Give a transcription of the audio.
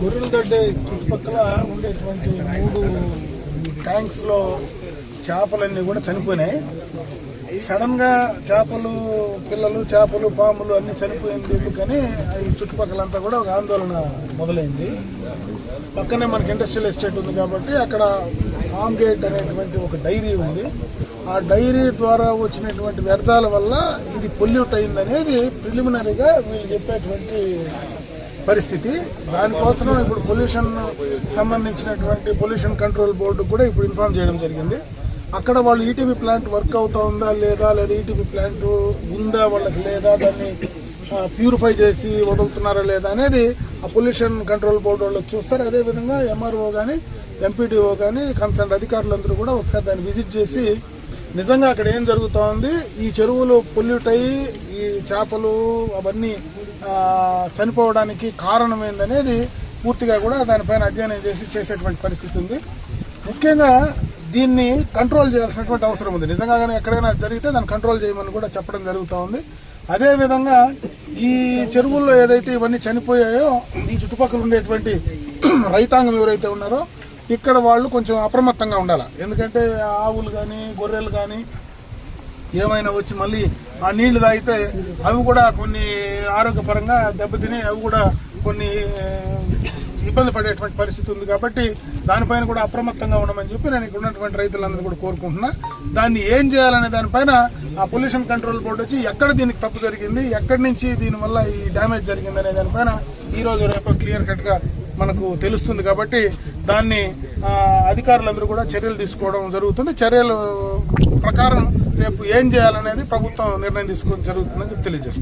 గొర్రెలదొడ్డి చుట్టుపక్కల ఉండేటువంటి మూడు ట్యాంక్స్లో చేపలన్నీ కూడా చనిపోయినాయి. సడన్గా చేపలు పిల్లలు చేపలు పాములు అన్ని చనిపోయింది ఎందుకని ఈ చుట్టుపక్కలంతా కూడా ఒక ఆందోళన మొదలైంది. పక్కనే మనకి ఇండస్ట్రియల్ ఎస్టేట్ ఉంది కాబట్టి అక్కడ ఫామ్ గేట్ అనేటువంటి ఒక డైరీ ఉంది. ఆ డైరీ ద్వారా వచ్చినటువంటి వ్యర్థాల వల్ల ఇది పొల్యూట్ అయిందనేది ప్రిలిమినరీగా వీళ్ళు చెప్పేటువంటి పరిస్థితి. దానికోసం ఇప్పుడు పొల్యూషన్ సంబంధించినటువంటి పొల్యూషన్ కంట్రోల్ బోర్డు కూడా ఇప్పుడు ఇన్ఫార్మ్ చేయడం జరిగింది. అక్కడ వాళ్ళు ఈటీవీ ప్లాంట్ వర్క్ అవుతా ఉందా లేదా లేదా ఈటీవీ ప్లాంట్ ఉందా వాళ్ళకి లేదా దాన్ని ప్యూరిఫై చేసి వదులుతున్నారా లేదా అనేది ఆ పొల్యూషన్ కంట్రోల్ బోర్డు వాళ్ళు చూస్తారు. అదేవిధంగా ఎంఆర్ఓ కానీ ఎంపీడీఓ కానీ కన్సర్న్ అధికారులందరూ కూడా ఒకసారి దాన్ని విజిట్ చేసి నిజంగా అక్కడ ఏం జరుగుతూ ఉంది? ఈ చెరువులు పొల్యూట్ అయ్యి ఈ చేపలు అవన్నీ చనిపోవడానికి కారణం ఏందనేది పూర్తిగా కూడా దానిపైన అధ్యయనం చేసి చేసేటువంటి పరిస్థితి ఉంది. ముఖ్యంగా దీన్ని కంట్రోల్ చేయాల్సినటువంటి అవసరం ఉంది. నిజంగా కానీ ఎక్కడైనా జరిగితే దాన్ని కంట్రోల్ చేయమని కూడా చెప్పడం జరుగుతూ ఉంది. అదేవిధంగా ఈ చెరువుల్లో ఏదైతే ఇవన్నీ చనిపోయాయో ఈ చుట్టుపక్కల ఉండేటువంటి రైతాంగం ఎవరైతే ఉన్నారో ఇక్కడ వాళ్ళు కొంచెం అప్రమత్తంగా ఉండాలి? ఎందుకంటే ఆవులు కానీ గొర్రెలు కానీ ఏమైనా వచ్చి మళ్ళీ ఆ నీళ్ళు తాగితే అవి కూడా కొన్ని ఆరోగ్యపరంగా దెబ్బతిని అవి కూడా కొన్ని ఇబ్బంది పడేటువంటి పరిస్థితి ఉంది కాబట్టి దానిపైన కూడా అప్రమత్తంగా ఉండమని చెప్పి నేను ఇక్కడ ఉన్నటువంటి రైతులందరూ కూడా కోరుకుంటున్నా. దాన్ని ఏం చేయాలనే దానిపైన ఆ పొల్యూషన్ కంట్రోల్ బోర్డు వచ్చి ఎక్కడ దీనికి తప్పు జరిగింది ఎక్కడి నుంచి దీనివల్ల ఈ డ్యామేజ్ జరిగింది అనే దానిపైన ఈ రోజు రేపు క్లియర్ కట్గా మనకు తెలుస్తుంది కాబట్టి దాన్ని అధికారులందరూ కూడా చర్యలు తీసుకోవడం జరుగుతుంది. చర్యలు ప్రకారం రేపు ఏం చేయాలనేది ప్రభుత్వం నిర్ణయం తీసుకోవడం జరుగుతుందని తెలియజేస్తుంది